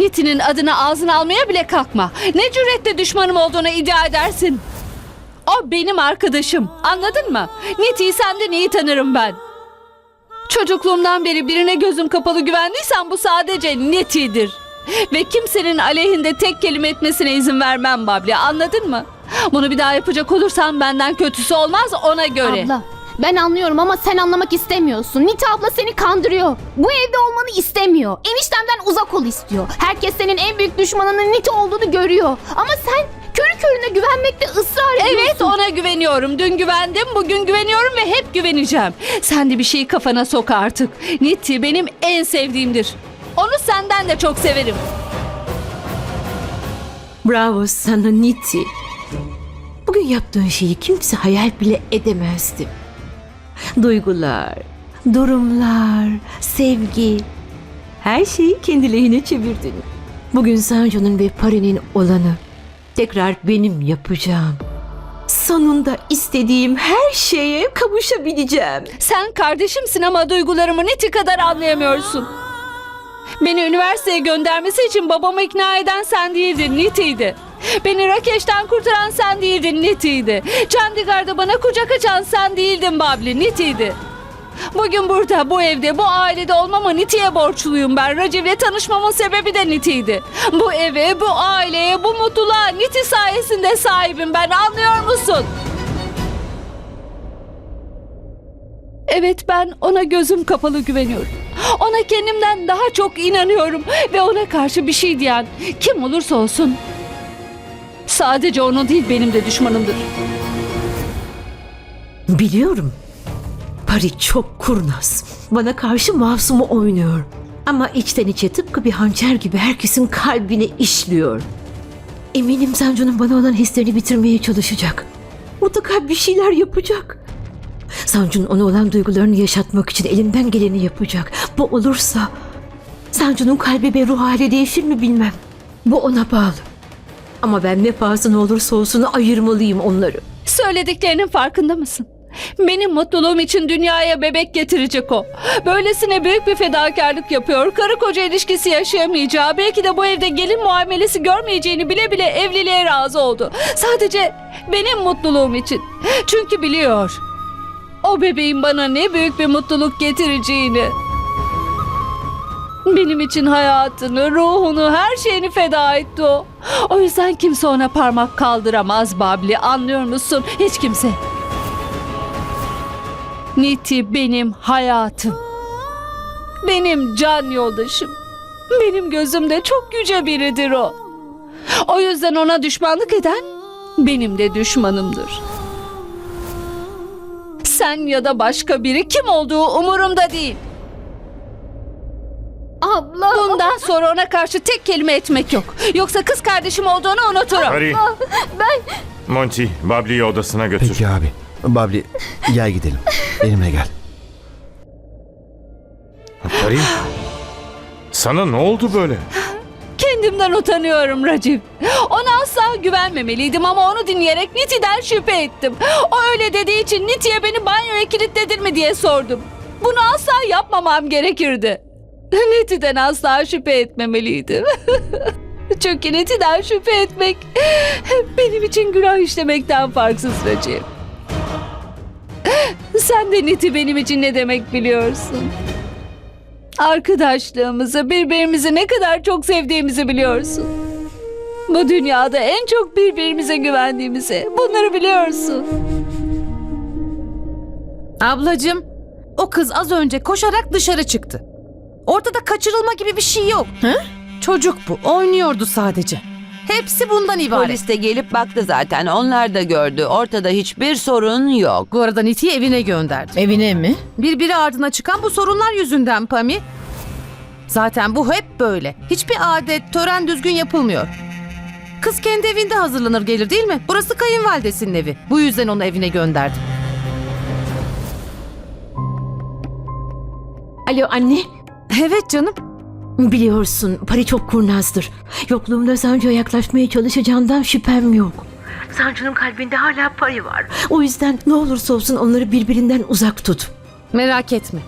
Niti'nin adını ağzına almaya bile kalkma. Ne cüretle düşmanım olduğunu iddia edersin. O benim arkadaşım. Anladın mı? Niti'yi senden iyi tanırım ben. Çocukluğumdan beri birine gözüm kapalı güvendiysem bu sadece Niti'dir. Ve kimsenin aleyhinde tek kelime etmesine izin vermem Babli. Anladın mı? Bunu bir daha yapacak olursan benden kötüsü olmaz ona göre. Abla ben anlıyorum ama sen anlamak istemiyorsun. Nita abla seni kandırıyor. Bu evde olmanı istemiyor. Eniştemden uzak ol istiyor. Herkes senin en büyük düşmanının Nita olduğunu görüyor. Ama sen körü körüne güvenmekte ısrar ediyorsun. Evet ona güveniyorum. Dün güvendim, bugün güveniyorum ve hep güveneceğim. Sen de bir şeyi kafana sok artık. Niti benim en sevdiğimdir. Onu senden de çok severim. Bravo sana Niti. Bugün yaptığın şeyi kimse hayal bile edemezdi. Duygular, durumlar, sevgi, her şeyi kendi lehine çevirdin. Bugün Sanjo'nun ve Pari'nin olanı tekrar benim yapacağım. Sonunda istediğim her şeye kavuşabileceğim. Sen kardeşimsin ama duygularımı Niti kadar anlayamıyorsun. Beni üniversiteye göndermesi için babamı ikna eden sen değildin, Niti'ydi. Beni Rakeş'ten kurtaran sen değildin, Niti'ydi. Chandigarh'da bana kucak açan sen değildin Babli, Niti'ydi. Bugün burada, bu evde, bu ailede olmama Niti'ye borçluyum ben. Raciv'le tanışmamın sebebi de Niti'ydi. Bu eve, bu aileye, bu mutluluğa Niti sayesinde sahibim ben, anlıyor musun? Evet ben ona gözüm kapalı güveniyorum. Ona kendimden daha çok inanıyorum ve ona karşı bir şey diyen kim olursa olsun sadece onu değil benim de düşmanımdır. Biliyorum. Pari çok kurnaz. Bana karşı masumu oynuyor. Ama içten içe tıpkı bir hançer gibi herkesin kalbine işliyor. Eminim Sancu'nun bana olan hislerini bitirmeye çalışacak. Mutlaka bir şeyler yapacak. Sancu'nun ona olan duygularını yaşatmak için elinden geleni yapacak. Bu olursa Sancu'nun kalbi ve ruh hali değişir mi bilmem. Bu ona bağlı. Ama ben ne pahasına olursa olsun ayırmalıyım onları. Söylediklerinin farkında mısın? Benim mutluluğum için dünyaya bebek getirecek o. Böylesine büyük bir fedakarlık yapıyor. Karı koca ilişkisi yaşayamayacağı, belki de bu evde gelin muamelesi görmeyeceğini bile bile evliliğe razı oldu. Sadece benim mutluluğum için. Çünkü biliyor. O bebeğin bana ne büyük bir mutluluk getireceğini. Benim için hayatını, ruhunu, her şeyini feda etti o. O yüzden kimse ona parmak kaldıramaz Babli. Anlıyor musun? Hiç kimse. Niti benim hayatım. Benim can yoldaşım. Benim gözümde çok yüce biridir o. O yüzden ona düşmanlık eden benim de düşmanımdır. Sen ya da başka biri kim olduğu umurumda değil. Abla. Bundan sonra ona karşı tek kelime etmek yok. Yoksa kız kardeşim olduğunu unuturum. Pari, Ben Monty, Babli'yi odasına götür. Peki abi. Babli gel gidelim. Benimle gel. Pari, sana ne oldu böyle? Kendimden utanıyorum Racif. Ona asla güvenmemeliydim ama onu dinleyerek Niti'den şüphe ettim. O öyle dediği için Niti'ye beni banyoya kilitledin mi diye sordum. Bunu asla yapmamam gerekirdi. Niti'den asla şüphe etmemeliydim. Çünkü Niti'den şüphe etmek benim için günah işlemekten farksız Racif. Sen de Niti benim için ne demek biliyorsun. Arkadaşlığımızı, birbirimizi ne kadar çok sevdiğimizi biliyorsun. Bu dünyada en çok birbirimize güvendiğimizi, bunları biliyorsun. Ablacığım, o kız az önce koşarak dışarı çıktı. Ortada kaçırılma gibi bir şey yok. Çocuk bu, oynuyordu sadece. Hepsi bundan ibaret. Polis de gelip baktı zaten. Onlar da gördü. Ortada hiçbir sorun yok. Bu arada Niti'yi evine gönderdi. Evine mi? Birbiri ardına çıkan bu sorunlar yüzünden Pami. Zaten bu hep böyle. Hiçbir adet, tören düzgün yapılmıyor. Kız kendi evinde hazırlanır gelir değil mi? Burası kayınvalidesinin evi. Bu yüzden onu evine gönderdi. Alo anne. Evet canım. Biliyorsun Pari çok kurnazdır. Yokluğumda Sancu'ya yaklaşmaya çalışacağından şüphem yok. Sancu'nun kalbinde hala Pari var. O yüzden ne olursa olsun onları birbirinden uzak tut. Merak etme.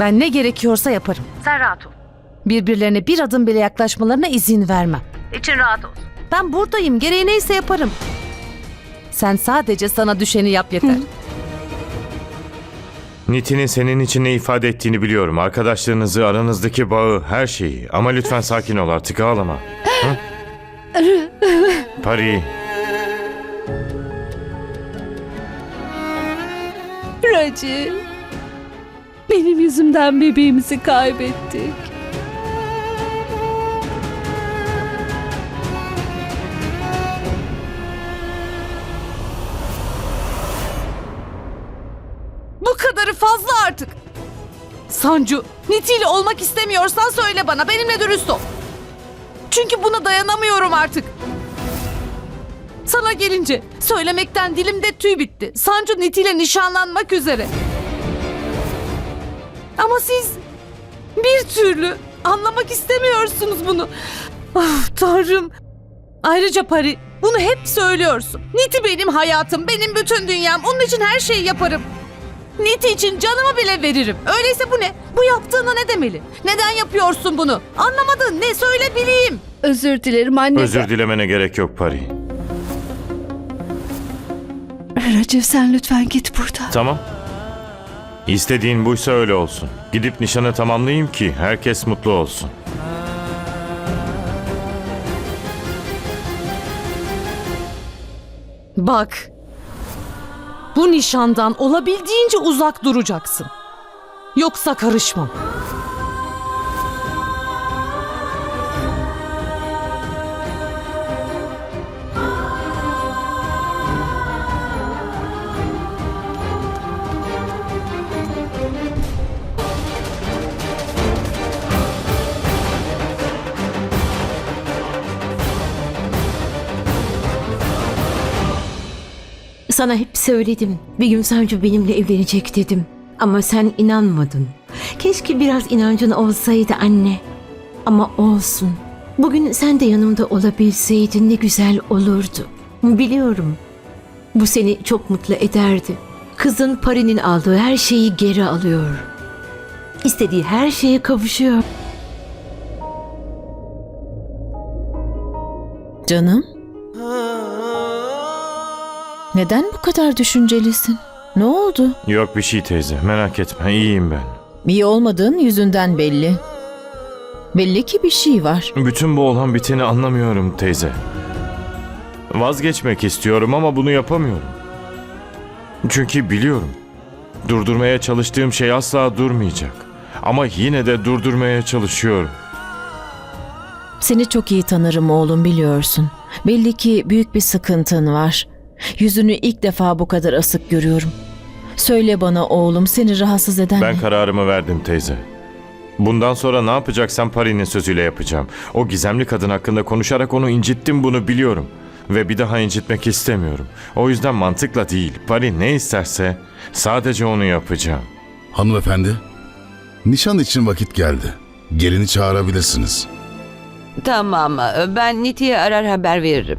Ben ne gerekiyorsa yaparım. Sen rahat ol. Birbirlerine bir adım bile yaklaşmalarına izin vermem. İçin rahat olsun. Ben buradayım. Gereği neyse yaparım. Sen sadece sana düşeni yap yeter. Niti'nin senin için ne ifade ettiğini biliyorum. Arkadaşlarınızı, aranızdaki bağı, her şeyi. Ama lütfen sakin ol artık ağlama. Hı? Pari, Raci. Benim yüzümden bebeğimizi kaybettik. Kadarı fazla artık. Sancu, Niti ile olmak istemiyorsan söyle bana. Benimle dürüst ol. Çünkü buna dayanamıyorum artık. Sana gelince söylemekten dilimde tüy bitti. Sancu Niti ile nişanlanmak üzere. Ama siz bir türlü anlamak istemiyorsunuz bunu. Ah tanrım. Ayrıca Pari bunu hep söylüyorsun. Niti benim hayatım, benim bütün dünyam. Onun için her şeyi yaparım. Niti için canımı bile veririm. Öyleyse bu ne? Bu yaptığına ne demeli? Neden yapıyorsun bunu? Anlamadın ne? Söyle bileyim. Özür dilerim anne. özür dilemene gerek yok Pari. Raciv sen lütfen git buradan. Tamam. İstediğin buysa öyle olsun. Gidip nişanı tamamlayayım ki herkes mutlu olsun. Bak. Bu nişandan olabildiğince uzak duracaksın. Yoksa karışmam. Sana hep söyledim. Bir gün Sancu benimle evlenecek dedim. Ama sen inanmadın. Keşke biraz inancın olsaydı anne. Ama olsun. Bugün sen de yanımda olabilseydin ne güzel olurdu. Biliyorum. Bu seni çok mutlu ederdi. Kızın Pari'nin aldığı her şeyi geri alıyor. İstediği her şeye kavuşuyor. Canım? Neden bu kadar düşüncelisin? Ne oldu? Yok bir şey teyze merak etme iyiyim ben. İyi olmadığın yüzünden belli. Belli ki bir şey var. Bütün bu olan biteni anlamıyorum teyze. Vazgeçmek istiyorum ama bunu yapamıyorum. Çünkü biliyorum. Durdurmaya çalıştığım şey asla durmayacak. Ama yine de durdurmaya çalışıyorum. Seni çok iyi tanırım oğlum biliyorsun. Belli ki büyük bir sıkıntın var. Yüzünü ilk defa bu kadar asık görüyorum. Söyle bana oğlum seni rahatsız eden Ben ne? kararımı verdim teyze. Bundan sonra ne yapacaksam Pari'nin sözüyle yapacağım. O gizemli kadın hakkında konuşarak onu incittim bunu biliyorum. Ve bir daha incitmek istemiyorum. O yüzden mantıkla değil, Pari ne isterse sadece onu yapacağım. Hanımefendi, nişan için vakit geldi. Gelini çağırabilirsiniz. Tamam ben Niti'ye arar haber veririm.